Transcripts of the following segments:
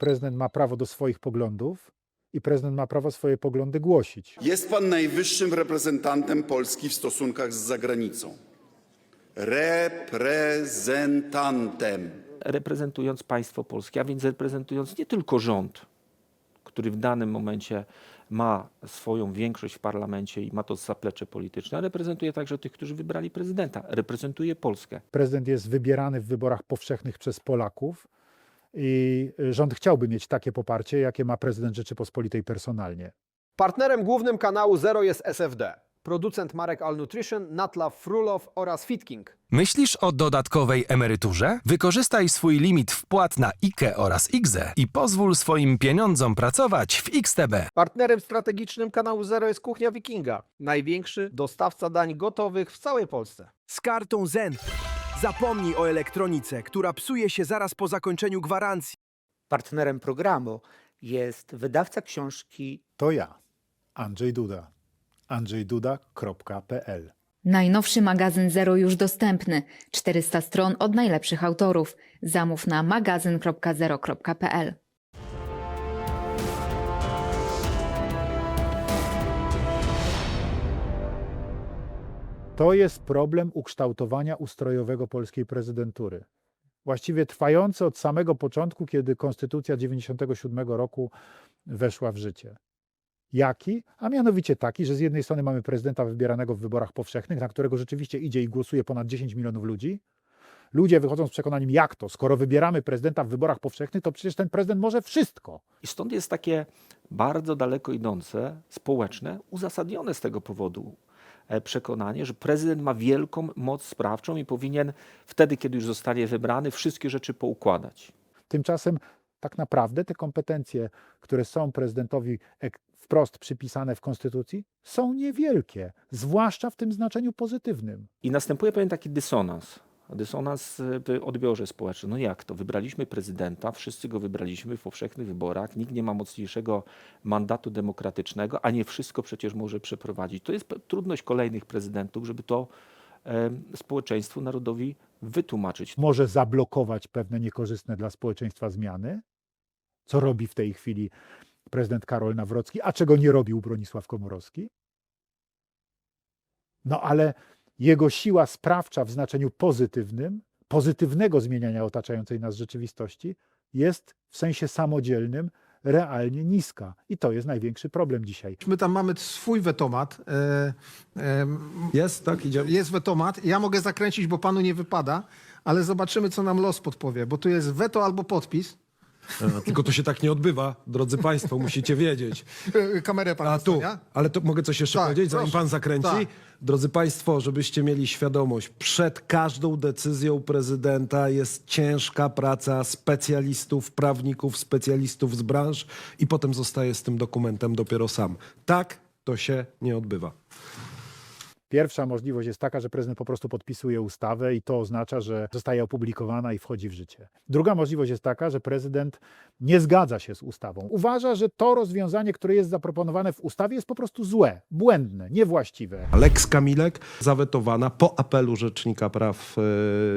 prezydent ma prawo do swoich poglądów i prezydent ma prawo swoje poglądy głosić. Jest pan najwyższym reprezentantem Polski w stosunkach z zagranicą. Reprezentantem. reprezentując państwo polskie, a więc reprezentując nie tylko rząd, który w danym momencie ma swoją większość w parlamencie i ma to zaplecze polityczne, ale reprezentuje także tych, którzy wybrali prezydenta. Reprezentuje Polskę. Prezydent jest wybierany w wyborach powszechnych przez Polaków i y, rząd chciałby mieć takie poparcie, jakie ma prezydent Rzeczypospolitej personalnie. Partnerem głównym kanału Zero jest SFD. Producent marek All Nutrition, Natla Frulow oraz Fitking. Myślisz o dodatkowej emeryturze? Wykorzystaj swój limit wpłat na IKE oraz IGZE i pozwól swoim pieniądzom pracować w XTB. Partnerem strategicznym kanału Zero jest Kuchnia Wikinga. Największy dostawca dań gotowych w całej Polsce. Z kartą Zen. Zapomnij o elektronice, która psuje się zaraz po zakończeniu gwarancji. Partnerem programu jest wydawca książki To ja, Andrzej Duda. andrzejduda.pl Najnowszy magazyn Zero już dostępny. 400 stron od najlepszych autorów. Zamów na magazyn.zero.pl. To jest problem ukształtowania ustrojowego polskiej prezydentury. Właściwie trwający od samego początku, kiedy Konstytucja 97 roku weszła w życie. Jaki? A mianowicie taki, że z jednej strony mamy prezydenta wybieranego w wyborach powszechnych, na którego rzeczywiście idzie i głosuje ponad 10 milionów ludzi. Ludzie wychodzą z przekonaniem, jak to? Skoro wybieramy prezydenta w wyborach powszechnych, to przecież ten prezydent może wszystko. I stąd jest takie bardzo daleko idące, społeczne, uzasadnione z tego powodu przekonanie, że prezydent ma wielką moc sprawczą i powinien wtedy, kiedy już zostanie wybrany, wszystkie rzeczy poukładać. Tymczasem tak naprawdę te kompetencje, które są prezydentowi wprost przypisane w Konstytucji, są niewielkie, zwłaszcza w tym znaczeniu pozytywnym. I następuje pewien taki dysonans. Dysonans e, w odbiorze społecznym. No jak to? Wybraliśmy prezydenta, wszyscy go wybraliśmy w powszechnych wyborach, nikt nie ma mocniejszego mandatu demokratycznego, a nie wszystko przecież może przeprowadzić. To jest trudność kolejnych prezydentów, żeby to e, społeczeństwu, narodowi wytłumaczyć. Może zablokować pewne niekorzystne dla społeczeństwa zmiany, co robi w tej chwili prezydent Karol Nawrocki, a czego nie robił Bronisław Komorowski. No ale jego siła sprawcza w znaczeniu pozytywnym, pozytywnego zmieniania otaczającej nas rzeczywistości, jest w sensie samodzielnym realnie niska. I to jest największy problem dzisiaj. My tam mamy swój wetomat. E, e, Jest, tak? Idzie. jest wetomat. Ja mogę zakręcić, bo panu nie wypada, ale zobaczymy, co nam los podpowie, bo tu jest weto albo podpis. Tylko to się tak nie odbywa, drodzy Państwo, musicie wiedzieć. E, Kamerę pan A tu, dostania? ale to mogę coś jeszcze Tak, powiedzieć, zanim proszę. Pan zakręci? Tak. Drodzy Państwo, żebyście mieli świadomość, przed każdą decyzją prezydenta jest ciężka praca specjalistów, prawników, specjalistów z branż i potem zostaje z tym dokumentem dopiero sam. Tak to się nie odbywa. Pierwsza możliwość jest taka, że prezydent po prostu podpisuje ustawę i to oznacza, że zostaje opublikowana i wchodzi w życie. Druga możliwość jest taka, że prezydent nie zgadza się z ustawą. Uważa, że to rozwiązanie, które jest zaproponowane w ustawie, jest po prostu złe, błędne, niewłaściwe. Lex Kamilek zawetowana po apelu Rzecznika Praw e,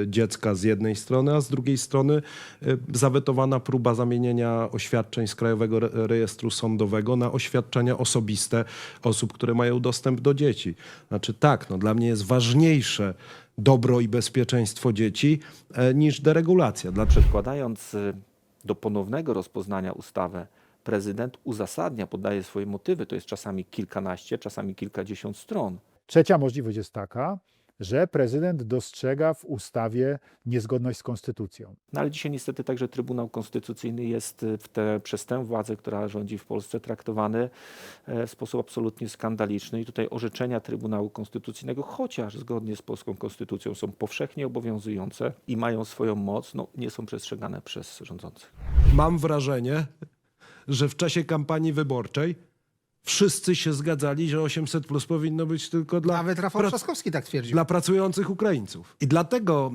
Dziecka z jednej strony, a z drugiej strony e, zawetowana próba zamienienia oświadczeń z Krajowego Re- Rejestru Sądowego na oświadczenia osobiste osób, które mają dostęp do dzieci. Znaczy tak, no, dla mnie jest ważniejsze dobro i bezpieczeństwo dzieci e, niż deregulacja. Dla, Przedkładając y, do ponownego rozpoznania ustawę, prezydent uzasadnia, podaje swoje motywy. To jest czasami kilkanaście, czasami kilkadziesiąt stron. Trzecia możliwość jest taka, że prezydent dostrzega w ustawie niezgodność z konstytucją. No ale dzisiaj niestety także Trybunał Konstytucyjny jest y, w te, przez tę władzę, która rządzi w Polsce, traktowany e, w sposób absolutnie skandaliczny. I tutaj orzeczenia Trybunału Konstytucyjnego, chociaż zgodnie z polską konstytucją są powszechnie obowiązujące i mają swoją moc, no, nie są przestrzegane przez rządzących. mam wrażenie, że w czasie kampanii wyborczej wszyscy się zgadzali, że 800 plus powinno być tylko dla, Nawet Rafał prac- Trzaskowski tak twierdził. dla pracujących Ukraińców. I dlatego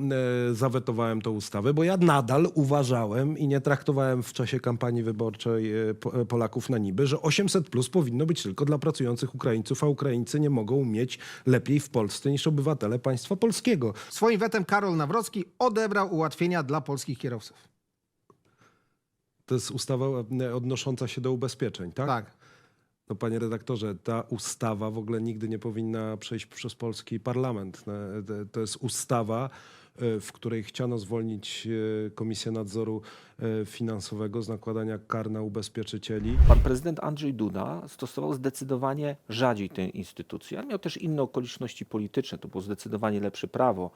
e, zawetowałem tę ustawę, bo ja nadal uważałem i nie traktowałem w czasie kampanii wyborczej e, po, e, Polaków na niby, że 800 plus powinno być tylko dla pracujących Ukraińców, a Ukraińcy nie mogą mieć lepiej w Polsce niż obywatele państwa polskiego. Swoim wetem Karol Nawrocki odebrał ułatwienia dla polskich kierowców. To jest ustawa e, odnosząca się do ubezpieczeń, tak? Tak. No panie redaktorze, ta ustawa w ogóle nigdy nie powinna przejść przez polski parlament. E, To jest ustawa, e, w której chciano zwolnić e, Komisję Nadzoru Finansowego z nakładania kar na ubezpieczycieli. Pan prezydent Andrzej Duda stosował zdecydowanie rzadziej tę instytucję, ale miał też inne okoliczności polityczne, to było zdecydowanie lepsze prawo.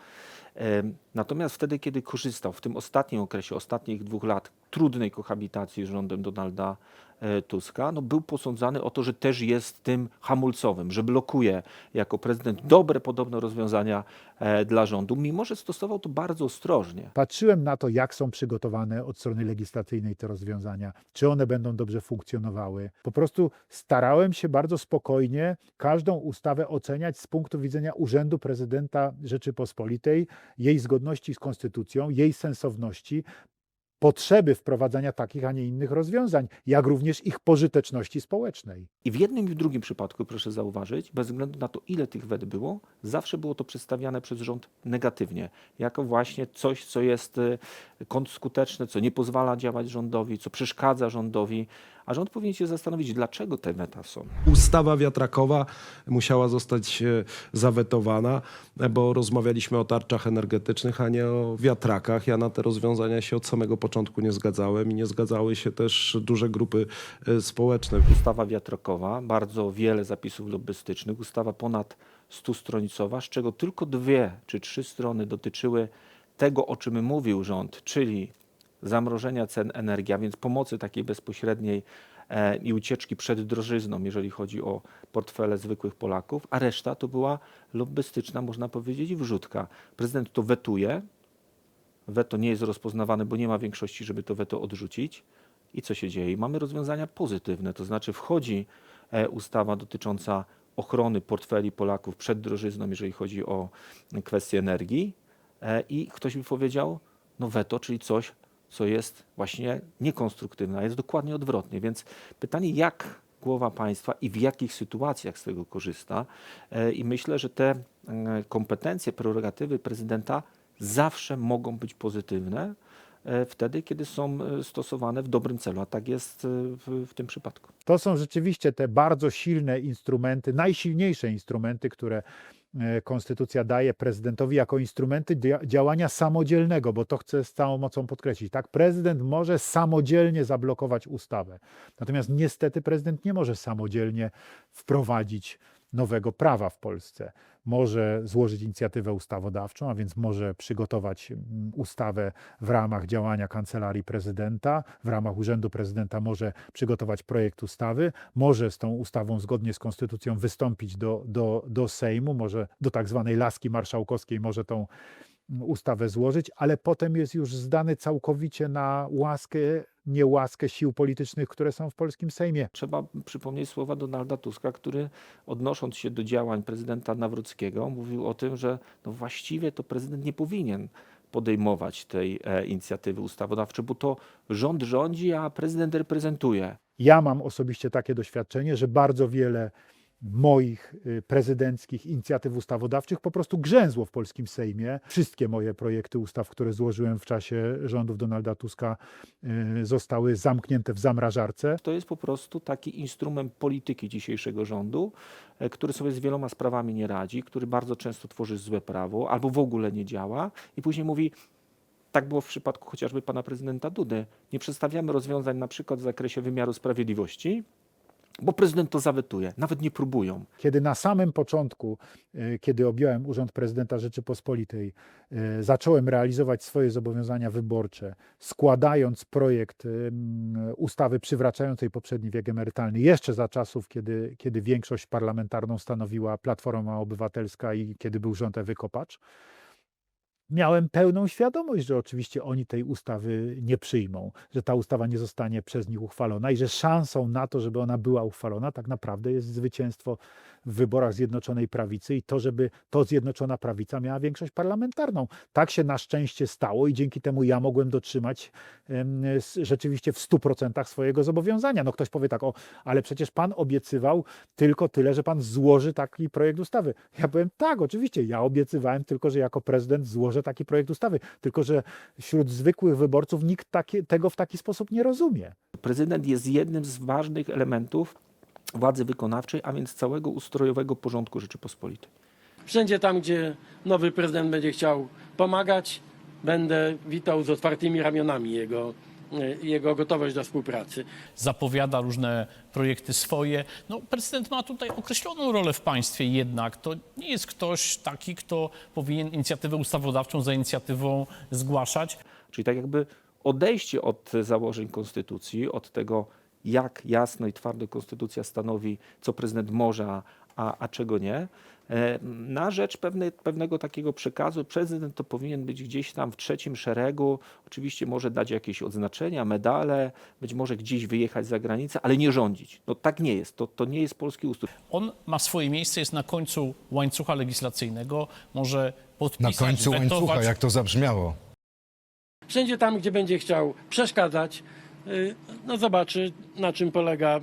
Natomiast wtedy, kiedy korzystał w tym ostatnim okresie, ostatnich dwóch lat trudnej kohabitacji z rządem Donalda Tuska, no był posądzany o to, że też jest tym hamulcowym, że blokuje jako prezydent dobre podobno rozwiązania e, dla rządu, mimo że stosował to bardzo ostrożnie. Patrzyłem na to, jak są przygotowane od strony legislacyjnej te rozwiązania, czy one będą dobrze funkcjonowały. Po prostu starałem się bardzo spokojnie każdą ustawę oceniać z punktu widzenia Urzędu Prezydenta Rzeczypospolitej, jej zgodności z konstytucją, jej sensowności, potrzeby wprowadzania takich, a nie innych rozwiązań, jak również ich pożyteczności społecznej. I w jednym i w drugim przypadku, proszę zauważyć, bez względu na to, ile tych wet było, zawsze było to przedstawiane przez rząd negatywnie, jako właśnie coś, co jest e, kontrskuteczne, co nie pozwala działać rządowi, co przeszkadza rządowi, a rząd powinien się zastanowić, dlaczego te weta są. Ustawa wiatrakowa musiała zostać e, zawetowana, bo rozmawialiśmy o tarczach energetycznych, a nie o wiatrakach. Ja na te rozwiązania się od samego początku nie zgadzałem i nie zgadzały się też duże grupy e, społeczne. Ustawa wiatrakowa, bardzo wiele zapisów lobbystycznych, ustawa ponad 100-stronicowa, z czego tylko dwie czy trzy strony dotyczyły tego, o czym mówił rząd, czyli zamrożenia cen energii, a więc pomocy takiej bezpośredniej e, i ucieczki przed drożyzną, jeżeli chodzi o portfele zwykłych Polaków, a reszta to była lobbystyczna, można powiedzieć, wrzutka. Prezydent to wetuje, weto nie jest rozpoznawane, bo nie ma większości, żeby to weto odrzucić. I co się dzieje? Mamy rozwiązania pozytywne, to znaczy wchodzi e, ustawa dotycząca ochrony portfeli Polaków przed drożyzną, jeżeli chodzi o kwestie energii. E, I ktoś mi powiedział, no weto, czyli coś, co jest właśnie niekonstruktywne, jest dokładnie odwrotnie. Więc pytanie, jak głowa państwa i w jakich sytuacjach z tego korzysta. E, I myślę, że te e, kompetencje, prerogatywy prezydenta zawsze mogą być pozytywne e, wtedy, kiedy są stosowane w dobrym celu, a tak jest w, w tym przypadku. To są rzeczywiście te bardzo silne instrumenty, najsilniejsze instrumenty, które Konstytucja daje prezydentowi jako instrumenty dzia- działania samodzielnego, bo to chcę z całą mocą podkreślić. Tak, prezydent może samodzielnie zablokować ustawę. Natomiast niestety prezydent nie może samodzielnie wprowadzić nowego prawa w Polsce. Może złożyć inicjatywę ustawodawczą, a więc może przygotować mm, ustawę w ramach działania kancelarii prezydenta, w ramach urzędu prezydenta może przygotować projekt ustawy, może z tą ustawą zgodnie z konstytucją wystąpić do, do, do Sejmu, może do tak zwanej laski marszałkowskiej może tą ustawę złożyć, ale potem jest już zdany całkowicie na łaskę, niełaskę sił politycznych, które są w polskim Sejmie. Trzeba przypomnieć słowa Donalda Tuska, który odnosząc się do działań prezydenta Nawrockiego, mówił o tym, że no właściwie to prezydent nie powinien podejmować tej e, inicjatywy ustawodawczej, bo to rząd rządzi, a prezydent reprezentuje. Ja mam osobiście takie doświadczenie, że bardzo wiele moich y, prezydenckich inicjatyw ustawodawczych po prostu grzęzło w polskim Sejmie. Wszystkie moje projekty ustaw, które złożyłem w czasie rządów Donalda Tuska, y, zostały zamknięte w zamrażarce. To jest po prostu taki instrument polityki dzisiejszego rządu, e, który sobie z wieloma sprawami nie radzi, który bardzo często tworzy złe prawo albo w ogóle nie działa i później mówi, tak było w przypadku chociażby pana prezydenta Dudy, nie przedstawiamy rozwiązań na przykład w zakresie wymiaru sprawiedliwości, bo prezydent to zawetuje, nawet nie próbują. Kiedy na samym początku, y, kiedy objąłem Urząd Prezydenta Rzeczypospolitej, y, zacząłem realizować swoje zobowiązania wyborcze, składając projekt mm, ustawy przywracającej poprzedni wiek emerytalny, jeszcze za czasów, kiedy, kiedy większość parlamentarną stanowiła Platforma Obywatelska i kiedy był rząd Ewy Kopacz, miałem pełną świadomość, że oczywiście oni tej ustawy nie przyjmą, że ta ustawa nie zostanie przez nich uchwalona i że szansą na to, żeby ona była uchwalona, tak naprawdę jest zwycięstwo w wyborach Zjednoczonej Prawicy i to, żeby to Zjednoczona Prawica miała większość parlamentarną. Tak się na szczęście stało i dzięki temu ja mogłem dotrzymać rzeczywiście w 100% swojego zobowiązania. No ktoś powie tak, o, ale przecież pan obiecywał tylko tyle, że pan złoży taki projekt ustawy. Ja powiem tak, oczywiście, ja obiecywałem tylko, że jako prezydent złożę taki projekt ustawy, tylko że wśród zwykłych wyborców nikt takie, tego w taki sposób nie rozumie. Prezydent jest jednym z ważnych elementów władzy wykonawczej, a więc całego ustrojowego porządku Rzeczypospolitej. Wszędzie tam, gdzie nowy prezydent będzie chciał pomagać, będę witał z otwartymi ramionami jego, e, jego gotowość do współpracy. zapowiada różne projekty swoje. No, prezydent ma tutaj określoną rolę w państwie jednak. To nie jest ktoś taki, kto powinien inicjatywę ustawodawczą za inicjatywą zgłaszać. Czyli tak jakby odejście od założeń konstytucji, od tego, jak jasno i twardo konstytucja stanowi, co prezydent może, a, a, czego nie, e, na rzecz pewne, pewnego takiego przekazu. Prezydent to powinien być gdzieś tam w trzecim szeregu. Oczywiście może dać jakieś odznaczenia, medale, być może gdzieś wyjechać za granicę, ale nie rządzić. No tak nie jest. To, to nie jest polski ustrój. On ma swoje miejsce, jest na końcu łańcucha legislacyjnego, może Na podpisać, końcu łańcucha, wetować. jak to zabrzmiało. Wszędzie tam, gdzie będzie chciał przeszkadzać, no zobaczy, na czym polega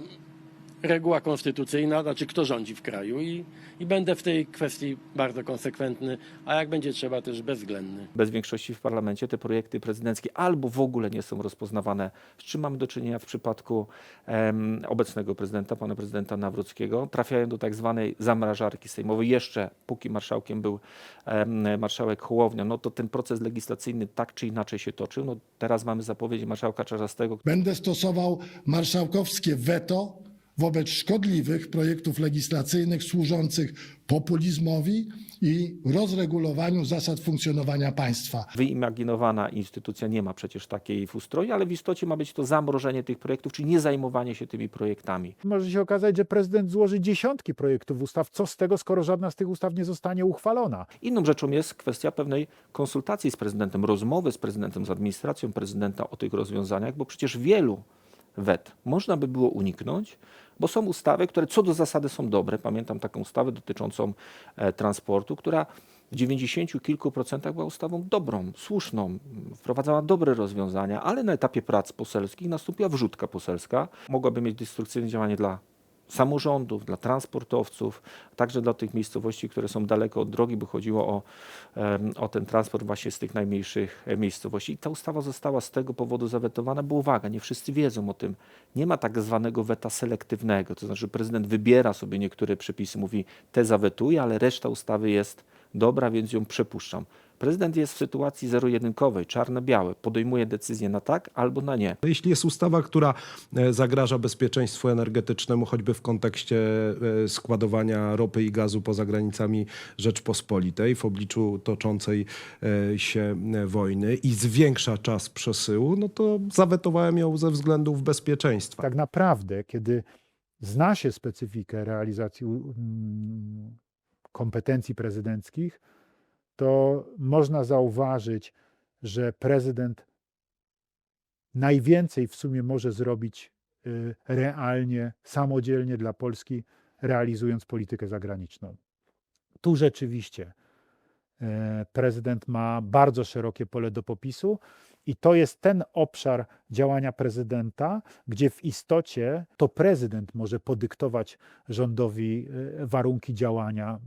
reguła konstytucyjna, znaczy kto rządzi w kraju i, i będę w tej kwestii bardzo konsekwentny, a jak będzie trzeba też bezwzględny. bez większości w parlamencie te projekty prezydenckie albo w ogóle nie są rozpoznawane, z czym mamy do czynienia w przypadku em, obecnego prezydenta, pana prezydenta Nawrockiego, trafiają do tak zwanej zamrażarki sejmowej. Jeszcze póki marszałkiem był em, marszałek Hołownia, no to ten proces legislacyjny tak czy inaczej się toczył. No teraz mamy zapowiedzi marszałka Czarzastego, Będę stosował marszałkowskie weto wobec szkodliwych projektów legislacyjnych służących populizmowi i rozregulowaniu zasad funkcjonowania państwa. wyimaginowana instytucja nie ma przecież takiej w ustroju, ale w istocie ma być to zamrożenie tych projektów, czyli nie zajmowanie się tymi projektami. Może się okazać, że prezydent złoży dziesiątki projektów ustaw. Co z tego, skoro żadna z tych ustaw nie zostanie uchwalona? Inną rzeczą jest kwestia pewnej konsultacji z prezydentem, rozmowy z prezydentem, z administracją prezydenta o tych rozwiązaniach, bo przecież wielu wet można by było uniknąć, bo są ustawy, które co do zasady są dobre. Pamiętam taką ustawę dotyczącą e, transportu, która w 90 kilku procentach była ustawą dobrą, słuszną, wprowadzała dobre rozwiązania, ale na etapie prac poselskich nastąpiła wrzutka poselska. Mogłaby mieć destrukcyjne działanie dla samorządów, dla transportowców, także dla tych miejscowości, które są daleko od drogi, bo chodziło o, o ten transport właśnie z tych najmniejszych e, miejscowości. I ta ustawa została z tego powodu zawetowana, bo uwaga, nie wszyscy wiedzą o tym. Nie ma tak zwanego weta selektywnego, to znaczy prezydent wybiera sobie niektóre przepisy, mówi te zawetuje, ale reszta ustawy jest dobra, więc ją przepuszczam. Prezydent jest w sytuacji zero-jedynkowej, czarno-białe, podejmuje decyzję na tak albo na nie. Jeśli jest ustawa, która e, zagraża bezpieczeństwu energetycznemu, choćby w kontekście e, składowania ropy i gazu poza granicami Rzeczpospolitej w obliczu toczącej e, się wojny i zwiększa czas przesyłu, no to zawetowałem ją ze względów bezpieczeństwa. Tak naprawdę, kiedy zna się specyfikę realizacji mm, kompetencji prezydenckich, to można zauważyć, że prezydent najwięcej w sumie może zrobić y, realnie, samodzielnie dla Polski, realizując politykę zagraniczną. Tu rzeczywiście e, prezydent ma bardzo szerokie pole do popisu i to jest ten obszar działania prezydenta, gdzie w istocie to prezydent może podyktować rządowi e, warunki działania e,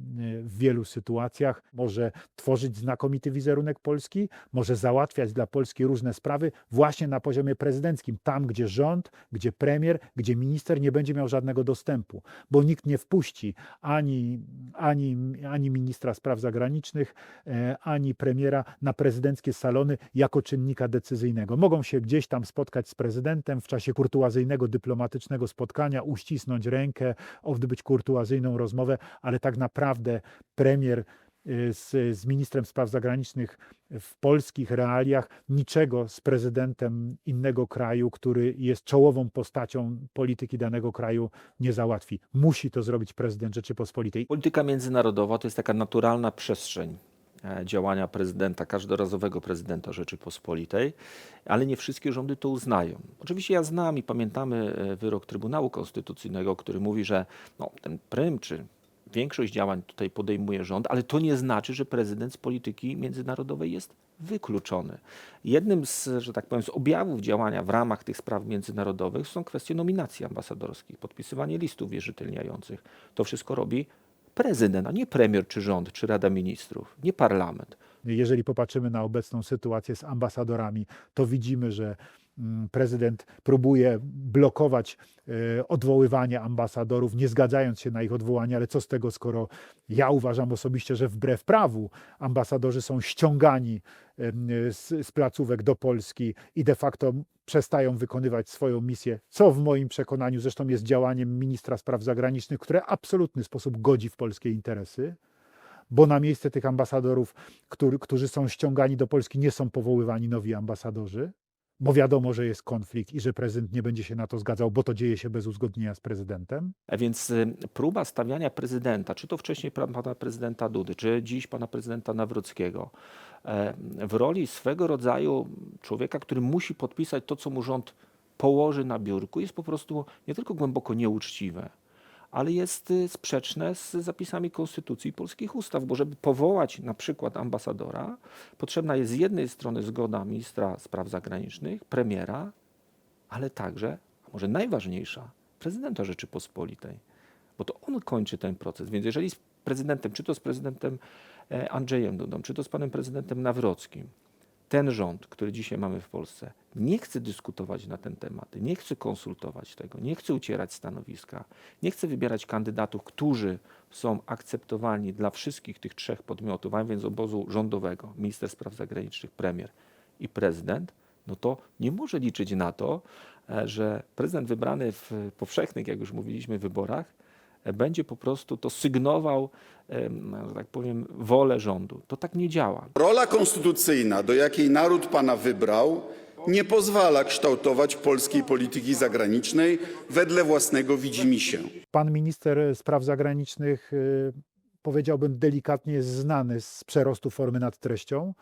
w wielu sytuacjach, może tworzyć znakomity wizerunek Polski, może załatwiać dla Polski różne sprawy właśnie na poziomie prezydenckim, tam gdzie rząd, gdzie premier, gdzie minister nie będzie miał żadnego dostępu, bo nikt nie wpuści ani, ani, ani ministra spraw zagranicznych, e, ani premiera na prezydenckie salony jako czynnika decyzyjnego. Mogą się gdzieś tam spotkać z prezydentem w czasie kurtuazyjnego, dyplomatycznego spotkania, uścisnąć rękę, odbyć kurtuazyjną rozmowę, ale tak naprawdę premier y, z, z ministrem spraw zagranicznych w polskich realiach niczego z prezydentem innego kraju, który jest czołową postacią polityki danego kraju, nie załatwi. Musi to zrobić prezydent Rzeczypospolitej. Polityka międzynarodowa to jest taka naturalna przestrzeń działania prezydenta, każdorazowego prezydenta Rzeczypospolitej, ale nie wszystkie rządy to uznają. Oczywiście ja znam i pamiętamy e, wyrok Trybunału Konstytucyjnego, który mówi, że no, ten prym czy większość działań tutaj podejmuje rząd, ale to nie znaczy, że prezydent z polityki międzynarodowej jest wykluczony. Jednym z, że tak powiem, z objawów działania w ramach tych spraw międzynarodowych są kwestie nominacji ambasadorskich, podpisywanie listów wierzytelniających. To wszystko robi prezydent, a nie premier czy rząd, czy Rada Ministrów, nie parlament. Jeżeli popatrzymy na obecną sytuację z ambasadorami, to widzimy, że prezydent próbuje blokować e, odwoływanie ambasadorów, nie zgadzając się na ich odwołanie, ale co z tego, skoro ja uważam osobiście, że wbrew prawu ambasadorzy są ściągani z, z placówek do Polski i de facto przestają wykonywać swoją misję, co w moim przekonaniu zresztą jest działaniem ministra spraw zagranicznych, które w absolutny sposób godzi w polskie interesy bo na miejsce tych ambasadorów, który, którzy są ściągani do Polski, nie są powoływani nowi ambasadorzy, bo wiadomo, że jest konflikt i że prezydent nie będzie się na to zgadzał, bo to dzieje się bez uzgodnienia z prezydentem. A więc y, próba stawiania prezydenta, czy to wcześniej pana prezydenta Dudy, czy dziś pana prezydenta Nawrockiego, e, w roli swego rodzaju człowieka, który musi podpisać to, co mu rząd położy na biurku, jest po prostu nie tylko głęboko nieuczciwe, ale jest y, sprzeczne z zapisami konstytucji i polskich ustaw, bo żeby powołać na przykład ambasadora, potrzebna jest z jednej strony zgoda ministra spraw zagranicznych, premiera, ale także, a może najważniejsza, prezydenta Rzeczypospolitej, bo to on kończy ten proces. Więc jeżeli z prezydentem, czy to z prezydentem e, Andrzejem Dudą, czy to z panem prezydentem Nawrockim, ten rząd, który dzisiaj mamy w Polsce, nie chce dyskutować na ten temat, nie chce konsultować tego, nie chce ucierać stanowiska, nie chce wybierać kandydatów, którzy są akceptowalni dla wszystkich tych trzech podmiotów, a więc obozu rządowego, minister spraw zagranicznych, premier i prezydent, no to nie może liczyć na to, e, że prezydent wybrany w powszechnych, jak już mówiliśmy, wyborach będzie po prostu to sygnował, że tak powiem, wolę rządu. To tak nie działa. Rola konstytucyjna, do jakiej naród pana wybrał, nie pozwala kształtować polskiej polityki zagranicznej wedle własnego widzimisię. Pan minister spraw zagranicznych, y, powiedziałbym delikatnie, jest znany z przerostu formy nad treścią.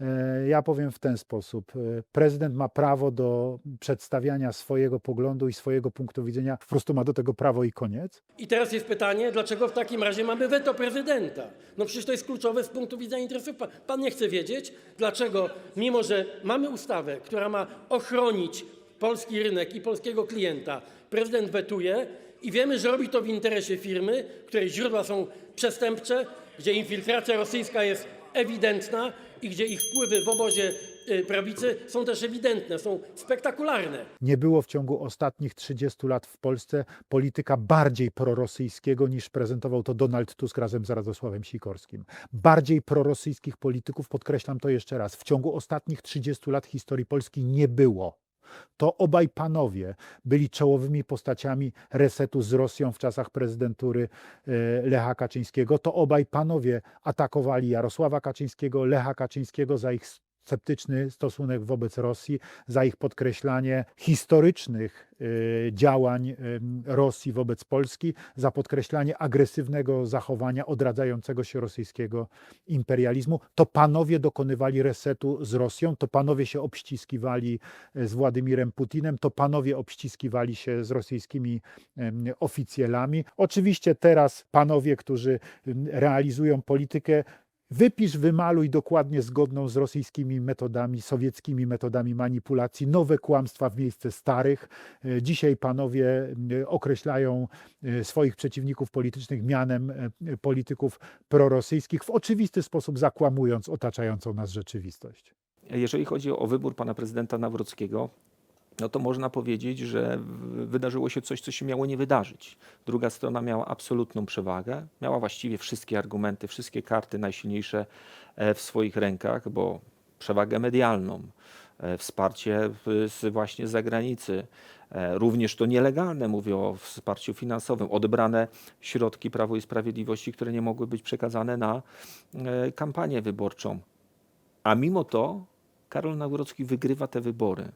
E, Ja powiem w ten sposób. E, Prezydent ma prawo do przedstawiania swojego poglądu i swojego punktu widzenia, po prostu ma do tego prawo i koniec. I teraz jest pytanie, dlaczego w takim razie mamy weto prezydenta? No przecież to jest kluczowe z punktu widzenia interesów. Pan, nie chce wiedzieć, dlaczego, mimo że mamy ustawę, która ma ochronić polski rynek i polskiego klienta, prezydent wetuje i wiemy, że robi to w interesie firmy, której źródła są przestępcze, gdzie infiltracja rosyjska jest ewidentna i gdzie ich wpływy w obozie y, prawicy są też ewidentne, są spektakularne. Nie było w ciągu ostatnich 30 lat w Polsce polityka bardziej prorosyjskiego niż prezentował to Donald Tusk razem z Radosławem Sikorskim. Bardziej prorosyjskich polityków, podkreślam to jeszcze raz, w ciągu ostatnich 30 lat historii Polski nie było. To obaj panowie byli czołowymi postaciami resetu z Rosją w czasach prezydentury e, Lecha Kaczyńskiego. To obaj panowie atakowali Jarosława Kaczyńskiego, Lecha Kaczyńskiego za ich sceptyczny stosunek wobec Rosji, za ich podkreślanie historycznych e, działań em, Rosji wobec Polski, za podkreślanie agresywnego zachowania odradzającego się rosyjskiego imperializmu. To panowie dokonywali resetu z Rosją, to panowie się obściskiwali e, z Władimirem Putinem, to panowie obściskiwali się z rosyjskimi oficjelami. Oczywiście teraz panowie, którzy realizują politykę Wypisz, wymaluj dokładnie zgodną z rosyjskimi metodami, sowieckimi metodami manipulacji, nowe kłamstwa w miejsce starych. E, Dzisiaj panowie e, określają e, swoich przeciwników politycznych mianem polityków prorosyjskich, w oczywisty sposób zakłamując otaczającą nas rzeczywistość. Jeżeli chodzi o wybór pana prezydenta Nawrockiego, no to można powiedzieć, że wydarzyło się coś, co się miało nie wydarzyć. Druga strona miała absolutną przewagę, miała właściwie wszystkie argumenty, wszystkie karty najsilniejsze e, w swoich rękach, bo przewagę medialną, e, wsparcie z właśnie z zagranicy, e, również to nielegalne, mówię o wsparciu finansowym, odebrane środki Prawo i Sprawiedliwości, które nie mogły być przekazane na kampanię wyborczą. A mimo to Karol Nawrocki wygrywa te wybory.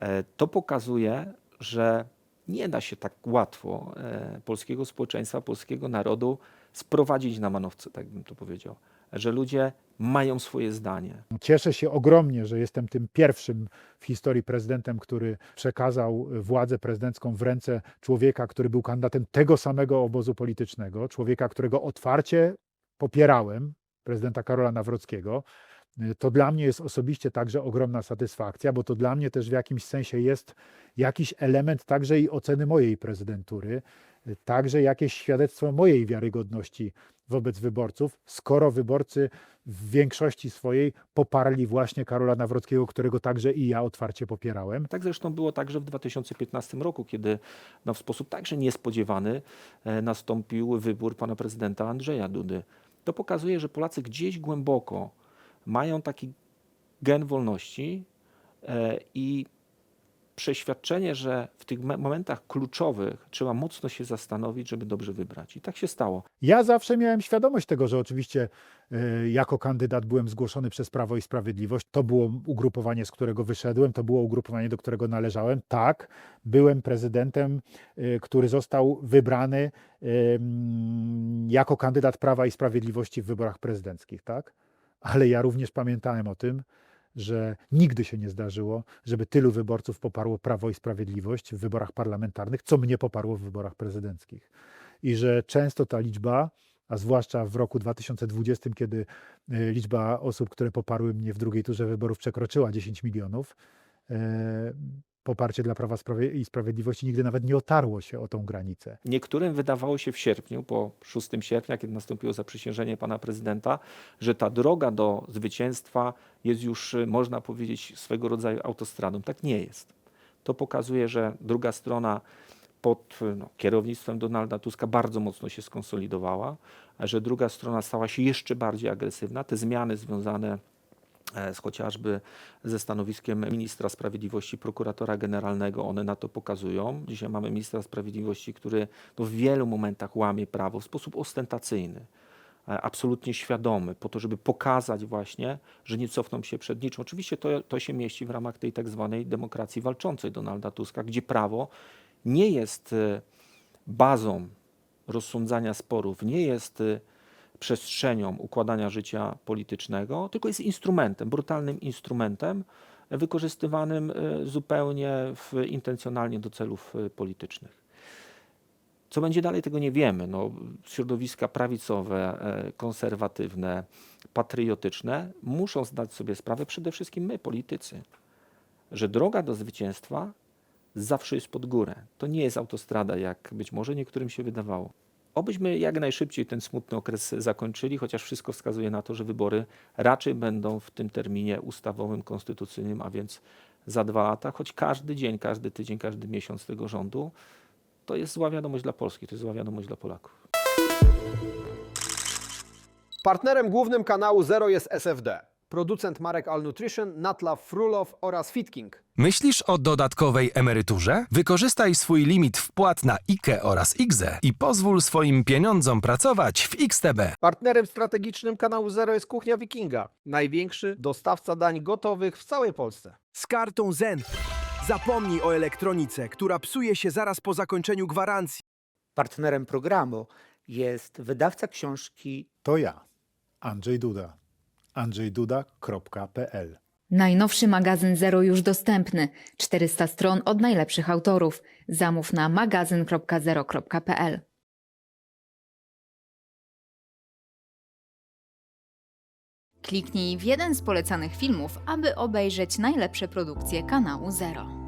E, To pokazuje, że nie da się tak łatwo e, polskiego społeczeństwa, polskiego narodu sprowadzić na manowce, tak bym to powiedział, że ludzie mają swoje zdanie. Cieszę się ogromnie, że jestem tym pierwszym w historii prezydentem, który przekazał władzę prezydencką w ręce człowieka, który był kandydatem tego samego obozu politycznego, człowieka, którego otwarcie popierałem, prezydenta Karola Nawrockiego. To dla mnie jest osobiście także ogromna satysfakcja, bo to dla mnie też w jakimś sensie jest jakiś element także i oceny mojej prezydentury, także jakieś świadectwo mojej wiarygodności wobec wyborców, skoro wyborcy w większości swojej poparli właśnie Karola Nawrockiego, którego także i ja otwarcie popierałem. Tak zresztą było także w 2015 roku, kiedy no, w sposób także niespodziewany e, nastąpił wybór pana prezydenta Andrzeja Dudy. To pokazuje, że Polacy gdzieś głęboko mają taki gen wolności e, i przeświadczenie, że w tych me- momentach kluczowych trzeba mocno się zastanowić, żeby dobrze wybrać. I tak się stało. Ja zawsze miałem świadomość tego, że oczywiście e, jako kandydat byłem zgłoszony przez Prawo i Sprawiedliwość. To było ugrupowanie, z którego wyszedłem, to było ugrupowanie, do którego należałem. Tak, byłem prezydentem, e, który został wybrany jako kandydat Prawa i Sprawiedliwości w wyborach prezydenckich, tak? Ale ja również pamiętałem o tym, że nigdy się nie zdarzyło, żeby tylu wyborców poparło Prawo i Sprawiedliwość w wyborach parlamentarnych, co mnie poparło w wyborach prezydenckich. I że często ta liczba, a zwłaszcza w roku 2020, kiedy e, liczba osób, które poparły mnie w drugiej turze wyborów przekroczyła 10 milionów, e, poparcie dla Prawa i Sprawiedliwości nigdy nawet nie otarło się o tą granicę. Niektórym wydawało się w sierpniu, po 6 sierpnia, kiedy nastąpiło zaprzysiężenie pana prezydenta, że ta droga do zwycięstwa jest już, y, można powiedzieć, swego rodzaju autostradą. Tak nie jest. To pokazuje, że druga strona pod y, no, kierownictwem Donalda Tuska bardzo mocno się skonsolidowała, a że druga strona stała się jeszcze bardziej agresywna. Te zmiany związane z chociażby ze stanowiskiem ministra sprawiedliwości, prokuratora generalnego, one na to pokazują. Dzisiaj mamy ministra sprawiedliwości, który no, w wielu momentach łamie prawo w sposób ostentacyjny, e, absolutnie świadomy, po to, żeby pokazać właśnie, że nie cofną się przed niczym. Oczywiście to, to się mieści w ramach tej tak zwanej demokracji walczącej Donalda Tuska, gdzie prawo nie jest e, bazą rozsądzania sporów, nie jest e, przestrzenią układania życia politycznego, tylko jest instrumentem, brutalnym instrumentem e, wykorzystywanym e, zupełnie w, intencjonalnie do celów e, politycznych. Co będzie dalej, tego nie wiemy. No, środowiska prawicowe, konserwatywne, patriotyczne muszą zdać sobie sprawę, przede wszystkim my, politycy, że droga do zwycięstwa zawsze jest pod górę. To nie jest autostrada, jak być może niektórym się wydawało. Obyśmy jak najszybciej ten smutny okres zakończyli, chociaż wszystko wskazuje na to, że wybory raczej będą w tym terminie ustawowym, konstytucyjnym, a więc za dwa lata, choć każdy dzień, każdy tydzień, każdy miesiąc tego rządu to jest zła wiadomość dla Polski, to jest zła wiadomość dla Polaków. Partnerem głównym kanału Zero jest SFD. Producent marek All Nutrition, Natla Frulow oraz Fitking. Myślisz o dodatkowej emeryturze? Wykorzystaj swój limit wpłat na IKE oraz IGZE i pozwól swoim pieniądzom pracować w XTB. Partnerem strategicznym kanału Zero jest Kuchnia Wikinga. Największy dostawca dań gotowych w całej Polsce. Z kartą Zen. Zapomnij o elektronice, która psuje się zaraz po zakończeniu gwarancji. Partnerem programu jest wydawca książki To ja, Andrzej Duda. andrzejduda.pl Najnowszy magazyn Zero już dostępny. 400 stron od najlepszych autorów. Zamów na magazyn.zero.pl. Kliknij w jeden z polecanych filmów, aby obejrzeć najlepsze produkcje kanału Zero.